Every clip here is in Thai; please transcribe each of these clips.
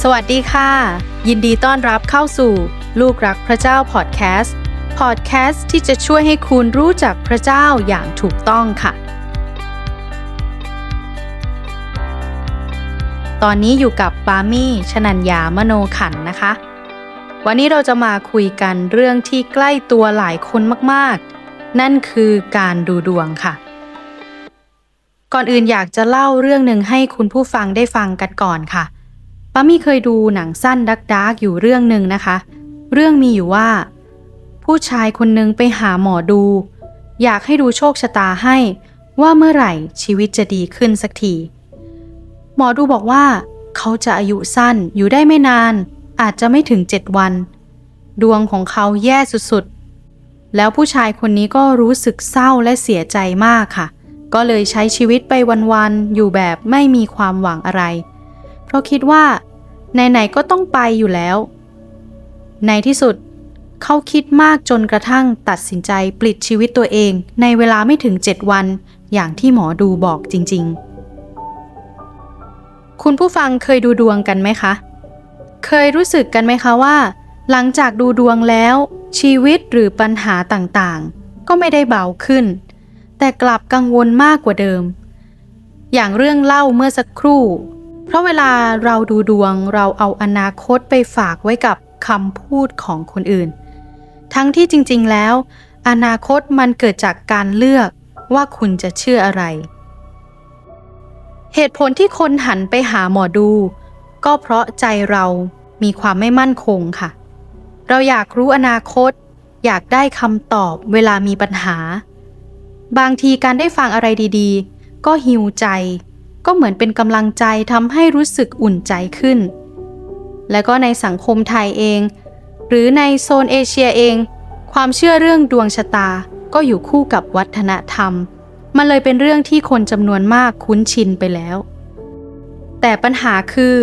สวัสดีค่ะ ยินดีต้อนรับเข้าสู่ ลูกรักพระเจ้าพอดแคสต์พอดแคสต์ที่จะช่วยให้คุณรู้จักพระเจ้าอย่างถูกต้องค่ะ ตอนนี้อยู่กับปามี่ชนัญญามโนขันนะคะ วันนี้เราจะมาคุยกันเรื่องที่ใกล้ตัวหลายคนมากๆ นั่นคือการดูดวงค่ะก่อนอื่นอยากจะเล่าเรื่องหนึ่งให้คุณผู้ฟังได้ฟังกันก่อนค่ะ ป้ามี่เคยดูหนังสั้นดักดักอยู่เรื่องหนึ่งนะคะ เรื่องมีอยู่ว่า ผู้ชายคนหนึ่งไปหาหมอดู อยากให้ดูโชคชะตาให้ว่าเมื่อไหร่ชีวิตจะดีขึ้นสักที หมอดูบอกว่า เขาจะอายุสั้นอยู่ได้ไม่นาน อาจจะไม่ถึงเจ็ดวัน ดวงของเขาแย่สุดๆ แล้วผู้ชายคนนี้ก็รู้สึกเศร้าและเสียใจมากค่ะ ก็เลยใช้ชีวิตไปวันๆ อยู่แบบไม่มีความหวังอะไร ราะคิดว่าไหนๆก็ต้องไปอยู่แล้ว ในที่สุด เขาคิดมากจนกระทั่งตัดสินใจปลิดชีวิตตัวเองในเวลาไม่ถึง7วัน อย่างที่หมอดูบอกจริง ๆ คุณผู้ฟังเคยดูดวงกันไหมคะ เคยรู้สึกกันไหมคะว่า หลังจากดูดวงแล้ว ชีวิตหรือปัญหาต่างๆ ก็ไม่ได้เบาขึ้น แต่กลับกังวลมากกว่าเดิม อย่างเรื่องเล่าเมื่อสักครู่ เพราะเวลาเราดูดวงเราเอาอนาคตไปฝากไว้กับคำพูดของคนอื่น ทั้งที่จริง ๆ แล้ว อนาคตมันเกิดจากการเลือกว่าคุณจะเชื่ออะไร เหตุผลที่คนหันไปหาหมอดู ก็เพราะใจเรามีความไม่มั่นคงค่ะ เราอยากรู้อนาคต อยากได้คำตอบเวลามีปัญหา บางทีการได้ฟังอะไรดี ๆ ก็หิวใจ ก็เหมือนเป็นกำลังใจทำให้รู้สึกอุ่นใจขึ้น และก็ในสังคมไทยเอง หรือในโซนเอเชียเอง ความเชื่อเรื่องดวงชะตาก็อยู่คู่กับวัฒนธรรม มันเลยเป็นเรื่องที่คนจำนวนมากคุ้นชินไปแล้ว แต่ปัญหาคือ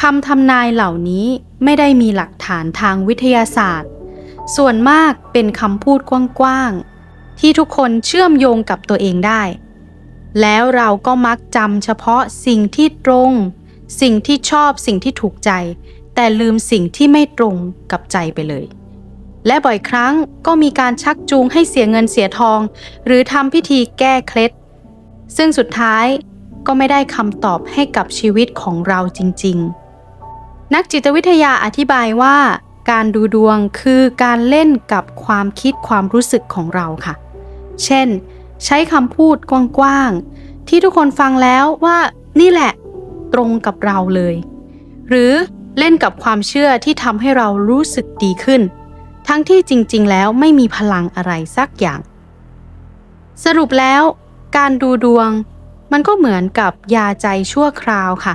คำทำนายเหล่านี้ไม่ได้มีหลักฐานทางวิทยาศาสตร์ ส่วนมากเป็นคำพูดกว้างๆที่ทุกคนเชื่อมโยงกับตัวเองได้ แล้วเราก็มักจำเฉพาะสิ่งที่ตรง สิ่งที่ชอบสิ่งที่ถูกใจ แต่ลืมสิ่งที่ไม่ตรงกับใจไปเลย และบ่อยครั้งก็มีการชักจูงให้เสียเงินเสียทอง หรือทำพิธีแก้เคล็ด ซึ่งสุดท้ายก็ไม่ได้คำตอบให้กับชีวิตของเราจริง ๆ นักจิตวิทยาอธิบายว่าการดูดวงคือการเล่นกับความคิดความรู้สึกของเราค่ะ เช่น ใช้คำพูดกว้างๆ ที่ทุกคนฟังแล้วว่านี่แหละตรงกับเราเลย หรือเล่นกับความเชื่อที่ทำให้เรารู้สึกดีขึ้น ทั้งที่จริงๆ แล้วไม่มีพลังอะไรสักอย่าง สรุปแล้วการดูดวง มันก็เหมือนกับยาใจชั่วคราวค่ะ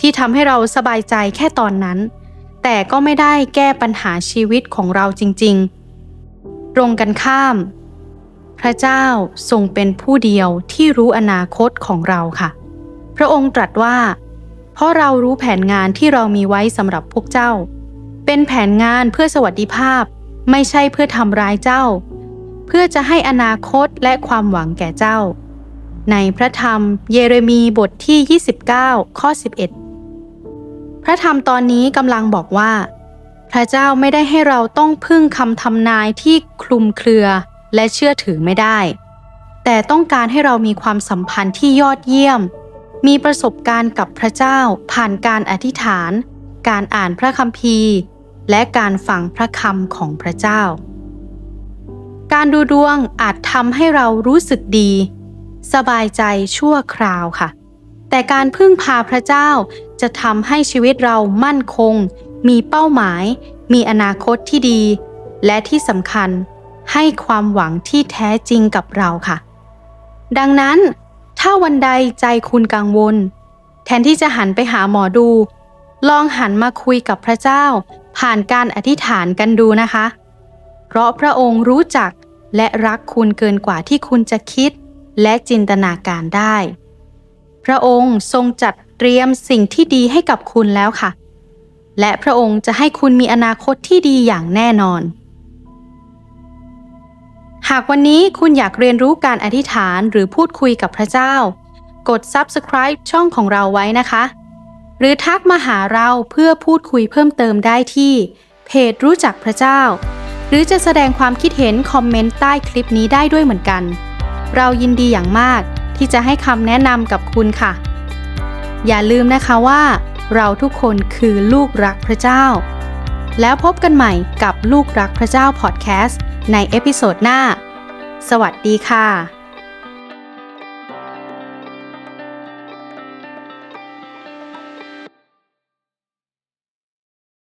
ที่ทำให้เราสบายใจแค่ตอนนั้น แต่ก็ไม่ได้แก้ปัญหาชีวิตของเราจริง ๆ ตรงกันข้าม พระเจ้าทรงเป็นผู้เดียวที่รู้อนาคตของเราค่ะ พระองค์ตรัสว่า เพราะเรารู้แผนงานที่เรามีไว้สำหรับพวกเจ้า เป็นแผนงานเพื่อสวัสดิภาพ ไม่ใช่เพื่อทำร้ายเจ้า เพื่อจะให้อนาคตและความหวังแก่เจ้า ในพระธรรมเยเรมีบทที่ 29 ข้อ 11 พระธรรมตอนนี้กำลังบอกว่า พระเจ้าไม่ได้ให้เราต้องพึ่งคำทำนายที่คลุมเครือ และเชื่อถือไม่ได้ แต่ต้องการให้เรามีความสัมพันธ์ที่ยอดเยี่ยม มีประสบการณ์กับพระเจ้าผ่านการอธิษฐาน การอ่านพระคัมภีร์ และการฟังพระคำของพระเจ้า การดูดวงอาจทำให้เรารู้สึกดี สบายใจชั่วคราวค่ะ แต่การพึ่งพาพระเจ้าจะทำให้ชีวิตเรามั่นคง มีเป้าหมาย มีอนาคตที่ดี และที่สำคัญ ให้ความหวังที่แท้จริงกับเราค่ะ ดังนั้น ถ้าวันใดใจคุณกังวล แทนที่จะหันไปหาหมอดู ลองหันมาคุยกับพระเจ้า ผ่านการอธิษฐานกันดูนะคะ เพราะพระองค์รู้จักและรักคุณเกินกว่าที่คุณจะคิดและจินตนาการได้ พระองค์ทรงจัดเตรียมสิ่งที่ดีให้กับคุณแล้วค่ะ และพระองค์จะให้คุณมีอนาคตที่ดีอย่างแน่นอน หากวันนี้คุณอยากเรียนรู้การอธิษฐานหรือพูดคุยกับพระเจ้า กด subscribe ช่องของเราไว้นะคะ หรือทักมาหาเราเพื่อพูดคุยเพิ่มเติมได้ที่ เพจรู้จักพระเจ้า หรือจะแสดงความคิดเห็นคอมเมนต์ใต้คลิปนี้ได้ด้วยเหมือนกัน เรายินดีอย่างมากที่จะให้คำแนะนำกับคุณค่ะ อย่าลืมนะคะว่า เราทุกคนคือลูกรักพระเจ้า แล้วพบกันใหม่กับลูกรักพระเจ้าพอดแคสต์ ในเอพิโซดหน้า สวัสดีค่ะ